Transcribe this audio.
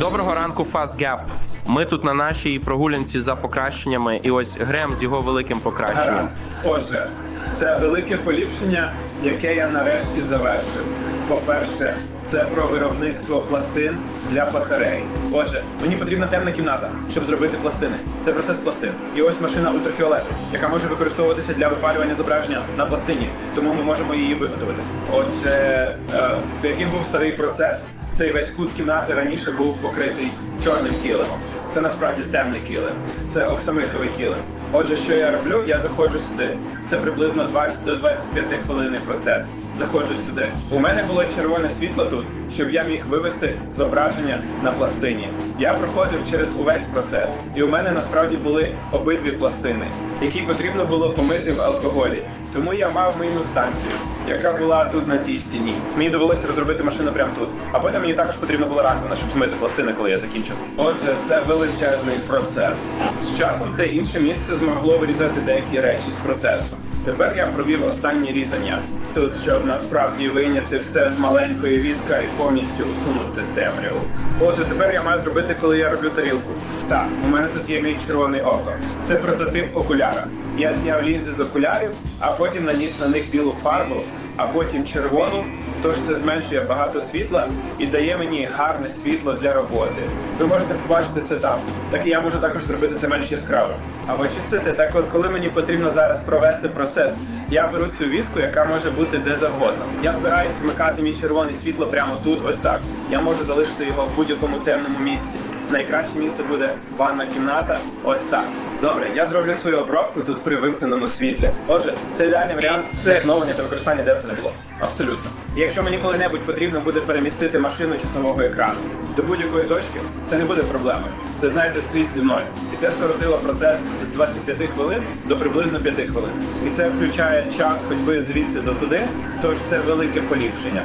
Доброго ранку, Fast Gap. Ми тут на нашій прогулянці за покращеннями, і ось Грем з його великим покращенням. Отже, це велике поліпшення, яке я нарешті завершив. По-перше, це про виробництво пластин для батарей. Отже, мені потрібна темна кімната, щоб зробити пластини. Це процес пластин. І ось машина ультрафіолету, яка може використовуватися для випалювання зображення на пластині. Тому ми можемо її виготовити. Отже, е, яким був старий процес, цей весь кут кімнати раніше був покритий чорним килимом. Це насправді темний килим. Це оксамитовий килим. Отже, що я роблю? Я заходжу сюди. Це приблизно 20 до 25 хвилинний процес. Заходжу сюди. У мене було червоне світло тут, щоб я міг вивести зображення на пластині. Я проходив через увесь процес, і у мене насправді були обидві пластини, які потрібно було помити в алкоголі. Тому я мав мийну станцію, яка була тут на цій стіні. Мені довелося розробити машину прямо тут. А потім мені також потрібно було раковина, щоб змити пластини, коли я закінчив. Отже, це величезний процес. З часом те інше місце змогло вирізати деякі речі з процесу. Тепер я провів останні різання. Тут, щоб насправді вийняти все з маленької візка і повністю усунути темряву. Отже, тепер я маю зробити, коли я роблю тарілку. Так, у мене тут є мій червоний око. Це прототип окуляра. Я зняв лінзи з окулярів, а потім наніс на них білу фарбу, а потім червону. Тож це зменшує багато світла і дає мені гарне світло для роботи. Ви можете побачити це там. Так і я можу також зробити це менш яскраво. Або чистити, так от коли мені потрібно зараз провести процес, я беру цю віску, яка може бути де завгодно. Я збираюсь вмикати мій червоне світло прямо тут, ось так. Я можу залишити його в будь-якому темному місці. Найкраще місце буде ванна кімната, ось так. Добре, я зроблю свою обробку тут при вимкненому світлі. Отже, це ідеальний варіант зіткновення та використання де б не було. Абсолютно. І якщо мені коли-небудь потрібно буде перемістити машину чи самого екрану до будь-якої точки, це не буде проблемою. Це знаєте скрізь зі мною. І це скоротило процес з 25 хвилин до приблизно 5 хвилин. І це включає час ходьби звідси до туди, тож це велике поліпшення.